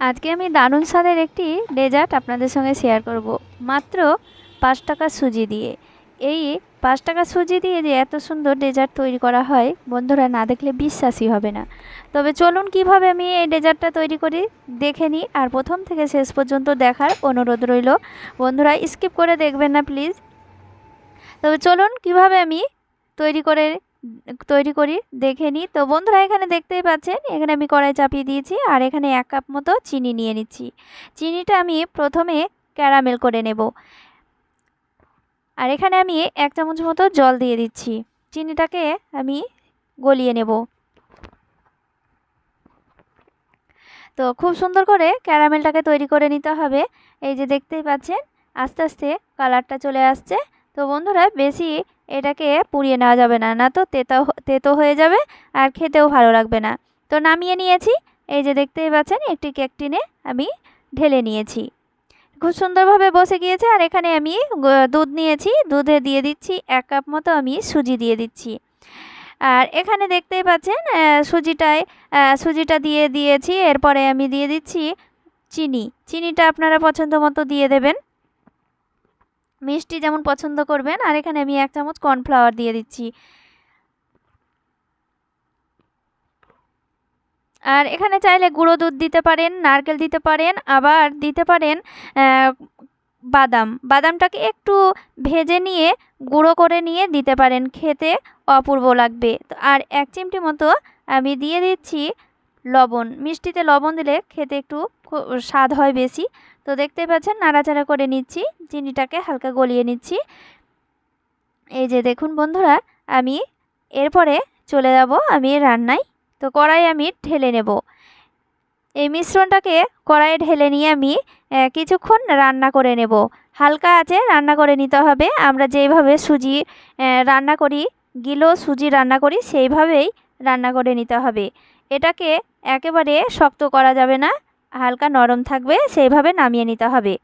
আজকে আমি দারুণ স্বাদের একটি ডেজার্ট আপনাদের সঙ্গে শেয়ার করব। মাত্র পাঁচ টাকা সুজি দিয়ে। এই পাঁচ টাকা সুজি দিয়ে যে এত সুন্দর ডেজার্ট তৈরি করা হয়, বন্ধুরা না দেখলে বিশ্বাসই হবে না। তবে চলুন কীভাবে আমি এই ডেজার্টটা তৈরি করি, দেখে নিই। আর প্রথম থেকে শেষ পর্যন্ত দেখার অনুরোধ রইল। বন্ধুরা স্কিপ করে দেখবেন না, প্লিজ। তবে চলুন কীভাবে আমি তৈরি করে তৈরি করি, দেখে নিই। তো বন্ধুরা, এখানে দেখতেই পাচ্ছেন, এখানে আমি কড়াই চাপিয়ে দিয়েছি আর এখানে এক কাপ মতো চিনি নিয়ে নিচ্ছি। চিনিটা আমি প্রথমে ক্যারামেল করে নেব। আর এখানে আমি এক চামচ মতো জল দিয়ে দিচ্ছি। চিনিটাকে আমি গলিয়ে নেব। তো খুব সুন্দর করে ক্যারামেলটাকে তৈরি করে নিতে হবে। এই যে দেখতেই পাচ্ছেন, আস্তে আস্তে কালারটা চলে আসছে। তো বন্ধুরা, বেশি এটাকে পুড়িয়ে নেওয়া যাবে না না তো তেতো তেতো হয়ে যাবে আর খেতেও ভালো লাগবে না। তো নামিয়ে নিয়েছি। এই যে দেখতেই পাচ্ছেন, একটি কেক টিনে আমি ঢেলে নিয়েছি। খুব সুন্দরভাবে বসে গিয়েছে আর এখানে আমি দুধ নিয়েছি। দুধে দিয়ে দিচ্ছি এক কাপ মতো আমি সুজি দিয়ে দিচ্ছি। আর এখানে দেখতেই পাচ্ছেন সুজিটায় সুজিটা দিয়ে দিয়েছি। এরপরে আমি দিয়ে দিচ্ছি চিনি। চিনিটা আপনারা পছন্দ মতো দিয়ে দেবেন। মিষ্টি যেমন পছন্দ করবেন, আর এখানে আমি এক চামচ কর্নফ্লাওয়ার দিয়ে দিচ্ছি। আর এখানে চাইলে গুঁড়ো দুধ দিতে পারেন, নারকেল দিতে পারেন, আবার দিতে পারেন বাদাম। বাদামটাকে একটু ভেজে নিয়ে, গুঁড়ো করে নিয়ে দিতে পারেন, খেতে অপূর্ব লাগবে। আর এক চিমটি মতো আমি দিয়ে দিচ্ছি লবণ। মিষ্টিতে লবণ দিলে খেতে একটু স্বাদ হয় বেশি। তো দেখতে পাচ্ছেন, নাড়াচাড়া করে নিচ্ছি। চিনিটাকে হালকা গলিয়ে নিচ্ছি। এই যে দেখুন বন্ধুরা, আমি এরপরে চলে যাব আমি রান্নায়। তো কড়াই আমি ঢেলে নেব। এই মিশ্রণটাকে কড়াইয়ে ঢেলে নিয়ে আমি কিছুক্ষণ রান্না করে নেব। হালকা আছে, রান্না করে নিতে হবে। আমরা যেইভাবে সুজি রান্না করি, গিলো সুজি রান্না করি, সেইভাবেই রান্না করে নিতে হবে। এটাকে একেবারে শক্ত করা যাবে না। হালকা নরম থাকবে, সেইভাবে নামিয়ে নিতে হবে।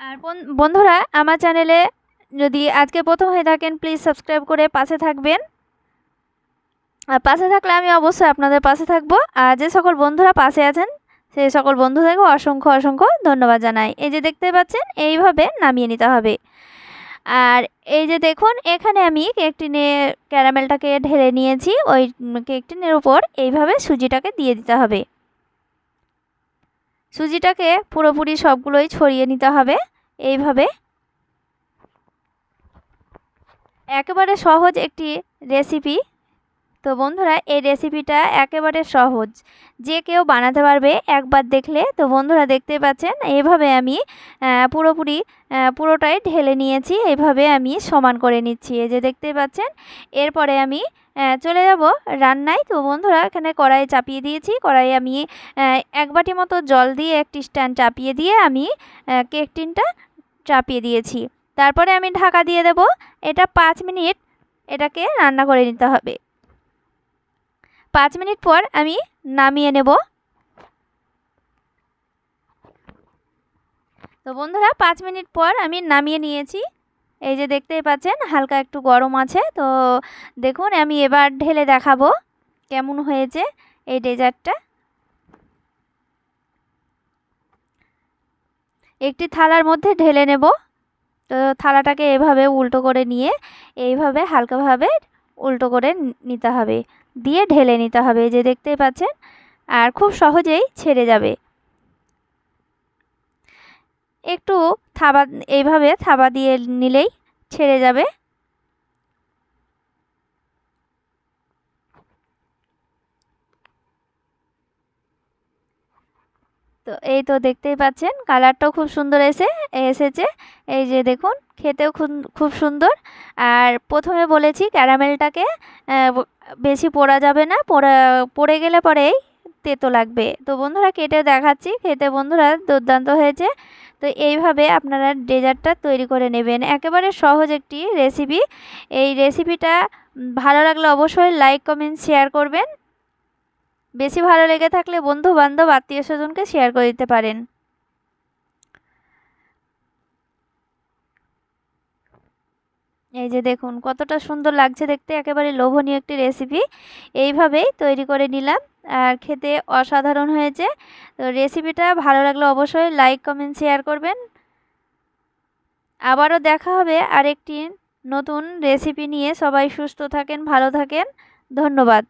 আর বন্ধুরা, আমার চ্যানেলে যদি আজকে প্রথম হয়ে থাকেন প্লিজ সাবস্ক্রাইব করে পাশে থাকবেন। আর পাশে থাকলে আমি অবশ্যই আপনাদের পাশে থাকব। আর যে সকল বন্ধুরা পাশে আছেন, সেই সকল বন্ধুদেরকে অসংখ্য অসংখ্য ধন্যবাদ জানাই। এই যে দেখতে পাচ্ছেন, এইভাবে নামিয়ে নিতে হবে। আর এই যে দেখুন, এখানে আমি কেক টিনে ক্যারামেলটাকে ঢেলে নিয়েছি, ওই কেক টিনের উপর এইভাবে সুজিটাকে দিয়ে দিতে হবে। সুজিটাকে পুরোপুরি সবগুলোই ছড়িয়ে নিতে হবে, এইভাবে। একেবারে সহজ একটি রেসিপি। তো বন্ধুরা, এই রেসিপিটা একেবারে সহজ। যে কেউ বানাতে পারবে, একবার দেখলে। তো বন্ধুরা দেখতে পাচ্ছেন এইভাবে আমি পুরোপুরি পুরোটাই ঢেলে নিয়েছি। এইভাবে আমি সমান করে নিচ্ছি। এই যে দেখতে পাচ্ছেন, এরপরে আমি চলে যাব রান্নায়। তো বন্ধুরা, এখানে কড়াই চাপিয়ে দিয়েছি। কড়াই আমি এক বাটি মতো জল দিয়ে একটি স্ট্যান্ড চাপিয়ে দিয়ে আমি কেক টিনটা চাপিয়ে দিয়েছি। তারপরে আমি ঢাকা দিয়ে দেব। এটা পাঁচ মিনিট এটাকে রান্না করে নিতে হবে। পাঁচ মিনিট পর আমি নামিয়ে নেব। তো বন্ধুরা, পাঁচ মিনিট পর আমি নামিয়ে নিয়েছি। এই যে দেখতেই পাচ্ছেন, হালকা একটু গরম আছে। তো দেখুন, আমি এবার ঢেলে দেখাবো কেমন হয়েছে এই ডেজার্টটা। একটি থালার মধ্যে ঢেলে নেব। তো থালাটাকে এভাবে উল্টো করে নিয়ে, এইভাবে হালকাভাবে উল্টো করে নিতে হবে। দিয়ে ঢেলে নিতে হবে যে দেখতেই পাচ্ছেন। আর খুব সহজেই ছেড়ে যাবে। একটু থাবা, এইভাবে থাবা দিয়ে নিলেই ছেড়ে যাবে। তো এই তো দেখতেই পাচ্ছেন, কালারটাও খুব সুন্দর এসে, এসেছে। এই যে দেখুন খেতেও খুব সুন্দর। আর প্রথমে বলেছি ক্যারামেলটাকে বেশি পোড়া যাবে না, পোড়া, পড়ে গেলে পরেই তেতো লাগবে। তো বন্ধুরা, কেটে দেখাচ্ছি। খেতে বন্ধুরা দুর্দান্ত হয়েছে। তো এইভাবে আপনারা ডেজার্টটা তৈরি করে নেবেন। একেবারে সহজ একটি রেসিপি। এই রেসিপিটা ভালো লাগলে অবশ্যই লাইক, কমেন্ট, শেয়ার করবেন। বেশি ভালো লেগে থাকলে বন্ধু বান্ধব আত্মীয় স্বজনকে শেয়ার করে দিতে পারেন। এই যে দেখুন, কতটা সুন্দর লাগছে দেখতে, একেবারে লোভনীয় একটি রেসিপি এইভাবেই তৈরি করে নিলাম, আর খেতে অসাধারণ হয়েছে। তো রেসিপিটা ভালো লাগলে অবশ্যই লাইক কমেন্ট শেয়ার করবেন। আবারও দেখা হবে আরেকটি নতুন রেসিপি নিয়ে। সবাই সুস্থ থাকেন, ভালো থাকেন। ধন্যবাদ।